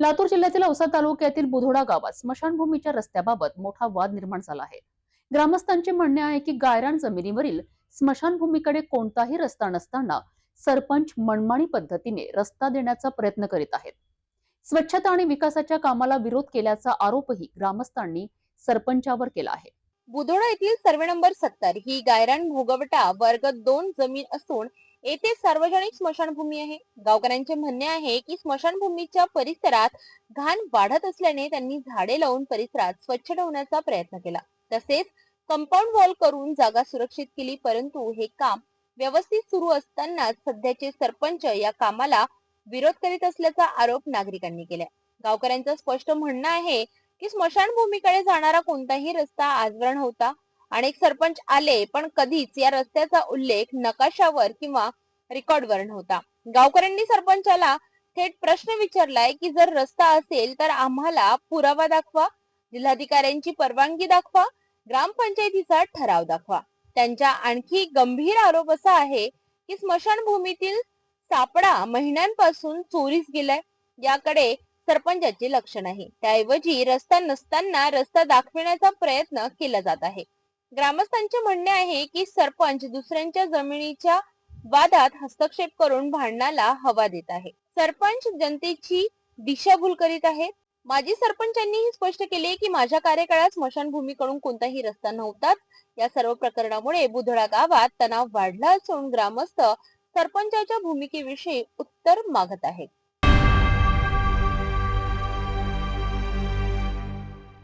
लातूर जिल्ह्यातील औसा तालुक्यातील बुधोडा गावात स्मशानभूमीच्या रस्त्याबाबत मोठा वाद निर्माण झाला आहे. ग्रामस्थांचे म्हणणे आहे की गायरान जमिनीवरील स्मशानभूमीकडे कोणताही रस्ता नसताना सरपंच मनमानी पद्धतीने रस्ता देण्याचा प्रयत्न करीत आहेत. स्वच्छता आणि विकासाच्या कामाला विरोध केल्याचा आरोपही ग्रामस्थांनी सरपंचावर केला आहे. बुधोडा येथील सर्वे नंबर सत्तर ही गायरान भोगवटा वर्ग दोन जमीन असून येथे सार्वजनिक स्मशानभूमी आहे. गावकऱ्यांचे म्हणणे आहे की स्मशानभूमीच्या परिसरात घाण वाढत असल्याने त्यांनी झाडे लावून परिसरात स्वच्छ ठेवण्याचा प्रयत्न केला. तसेच कंपाऊंड वॉल करून जागा सुरक्षित केली परंतु हे काम व्यवस्थित सुरू असतानाच सध्याचे सरपंच या कामाला विरोध करीत असल्याचा आरोप नागरिकांनी केला गावकऱ्यांचं स्पष्ट म्हणणं आहे की स्मशानभूमीकडे जाणारा कोणताही रस्ता आजवर नव्हता. अनेक सरपंच आले पण कधीच या रस्त्याचा उल्लेख नकाशावर किंवा रेकॉर्डवर नव्हता. गावकऱ्यांनी सरपंचाला थेट प्रश्न विचारलाय की जर रस्ता असेल तर आम्हाला पुरावा दाखवा जिल्हाधिकाऱ्यांची परवानगी दाखवा ग्रामपंचायतीचा ठराव दाखवा. त्यांचा आणखी गंभीर आरोप असा आहे की स्मशानभूमीतील सापडा महिन्यांपासून चोरीस गेलाय. याकडे सरपंचाचे लक्ष नाही. त्याऐवजी रस्ता नसताना रस्ता दाखविण्याचा प्रयत्न केला जात आहे. ग्रामस्थांचे म्हणणे आहे की सरपंच दुसऱ्यांच्या जमिनीच्या वादात हस्तक्षेप करून भांडणाला हवा देत आहे. सरपंच जनतेची दिशाभूल करीत आहेत. माजी सरपंचांनीही स्पष्ट केले की माझ्या कार्यकाळात स्मशानभूमीकडून कोणताही रस्ता नव्हताच या सर्व प्रकरणामुळे बुधळा गावात तणाव वाढला असून ग्रामस्थ सरपंचाच्या भूमिकेविषयी उत्तर मागत आहेत.